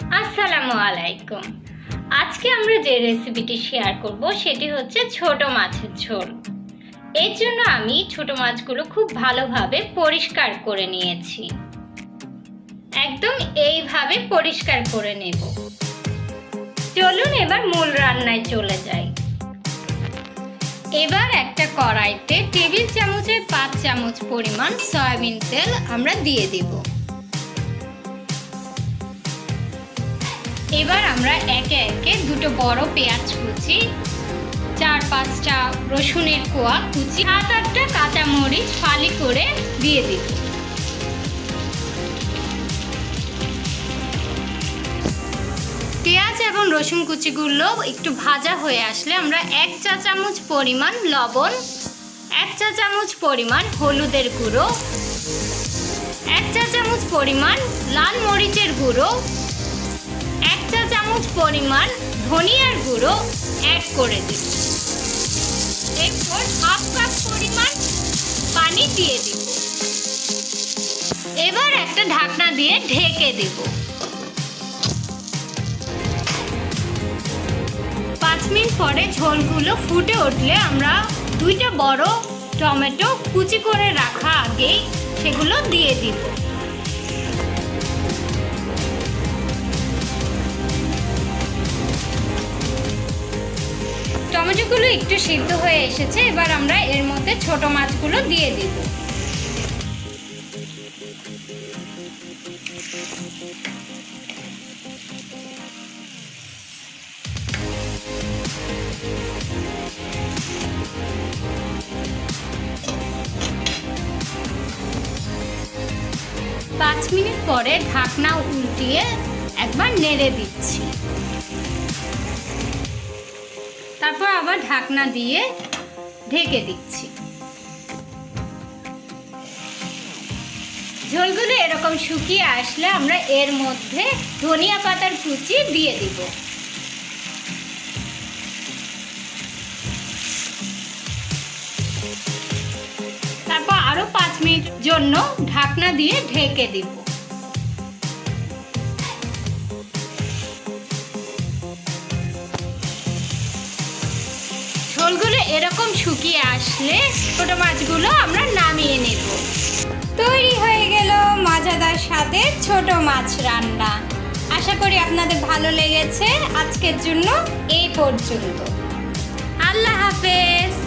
আসসালামু আলাইকুম। আজকে আমরা যে রেসিপিটি শেয়ার করব সেটি হচ্ছে ছোট মাছের ঝোল। এর জন্য আমি ছোট মাছগুলো খুব ভালোভাবে পরিষ্কার করে নিয়েছি। একদম এইভাবে পরিষ্কার করে নেব। চলুন এবার মূল রান্নায় চলে যাই। এবার একটা কড়াইতে টেবিল চামচের পাঁচ চামচ পরিমাণ সয়াবিন তেল আমরা দিয়ে দিব। এবার আমরা একে একে দুটো বড় পেঁয়াজ কুচি, চার পাঁচটা রসুনের কোয়া কুচি, সাত আটটা কাঁচামরিচ ফালি করে দিয়ে দিব পেঁয়াজ এবং রসুন কুচিগুলো একটু ভাজা হয়ে আসলে আমরা এক চা চামচ পরিমাণ লবণ, এক চা চামচ পরিমাণ হলুদের গুঁড়ো, এক চা চামচ পরিমাণ লাল মরিচের গুঁড়ো পরিমাণ ধনিয়ার গুঁড়ো অ্যাড করে দিন। এরপর হাফ কাপ পরিমাণ পানি দিয়ে দিব এবার একটা ঢাকনা দিয়ে ঢেকে দেব। পাঁচ মিনিট পরে ঝোলগুলো ফুটে উঠলে আমরা দুইটা বড় টমেটো কুচি করে রাখা আগেই সেগুলো দিয়ে দিব। টমেটোগুলো একটু সিদ্ধ হয়ে এসেছে, এবার আমরা এর মধ্যে ছোট মাছগুলো দিয়ে দিব। পাঁচ মিনিট পরে ঢাকনা উল্টিয়ে একবার নেড়ে দিচ্ছি। তারপর আবার ঢাকনা দিয়ে ঢেকে দিচ্ছি। ঝোলগুলো এরকম শুকিয়ে আসলে আমরা এর মধ্যে ধনিয়া পাতার কুচি দিয়ে দিব। তারপর আরও পাঁচ মিনিট জন্য ঢাকনা দিয়ে ঢেকে দিব। এরকম শুকিয়ে আসলে ছোটো মাছগুলো আমরা নামিয়ে নেব। তৈরি হয়ে গেল মজাদার সাথে ছোট মাছ রান্না। আশা করি আপনাদের ভালো লেগেছে। আজকের জন্য এই পর্যন্ত। আল্লাহ হাফেজ।